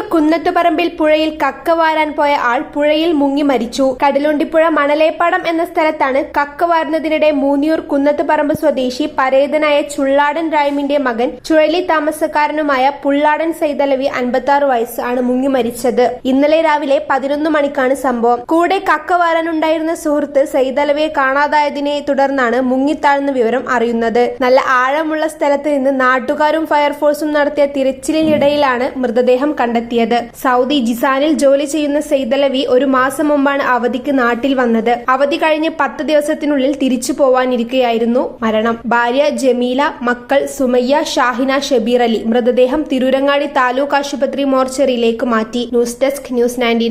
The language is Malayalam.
കുന്നത്തുപറമ്പിൽ പുഴയിൽ കക്ക വാരാൻ പോയ ആൾ പുഴയിൽ മുങ്ങി മരിച്ചു. കടലുണ്ടിപ്പുഴ മണലേപ്പാടം എന്ന സ്ഥലത്താണ് കക്ക വാരുന്നതിനിടെ മൂന്നിയൂർ കുന്നത്തുപറമ്പ് സ്വദേശി പരേതനായ ചുള്ളാടൻ റൈമിന്റെ മകൻ ചുഴലി താമസക്കാരനുമായ പുള്ളാടൻ സൈതലവി അൻപത്തി വയസ്സ് ആണ് മുങ്ങി മരിച്ചത്. ഇന്നലെ രാവിലെ പതിനൊന്ന് മണിക്കാണ് സംഭവം. കൂടെ കക്ക വാരാനുണ്ടായിരുന്ന സുഹൃത്ത് സൈതലവിയെ കാണാതായതിനെ തുടർന്നാണ് മുങ്ങിത്താഴ്ന്ന വിവരം അറിയുന്നത്. നല്ല ആഴമുള്ള സ്ഥലത്ത് നിന്ന് നാട്ടുകാരും ഫയർഫോഴ്സും നടത്തിയ തിരച്ചിലിനിടയിലാണ് മൃതദേഹം കണ്ടെത്തിയത്. സൗദി ജിസാനിൽ ജോലി ചെയ്യുന്ന സെയ്തലവി ഒരു മാസം മുമ്പാണ് അവധിക്ക് നാട്ടിൽ വന്നത്. അവധി കഴിഞ്ഞ് പത്ത് ദിവസത്തിനുള്ളിൽ തിരിച്ചു പോവാനിരിക്കുകയായിരുന്നു മരണം. ഭാര്യ ജമീല മക്കൾ സുമയ്യ ഷാഹിന ഷബീർ അലി മൃതദേഹം തിരൂരങ്ങാടി താലൂക്ക് ആശുപത്രി മോർച്ചറിയിലേക്ക് മാറ്റി. News desk news ninety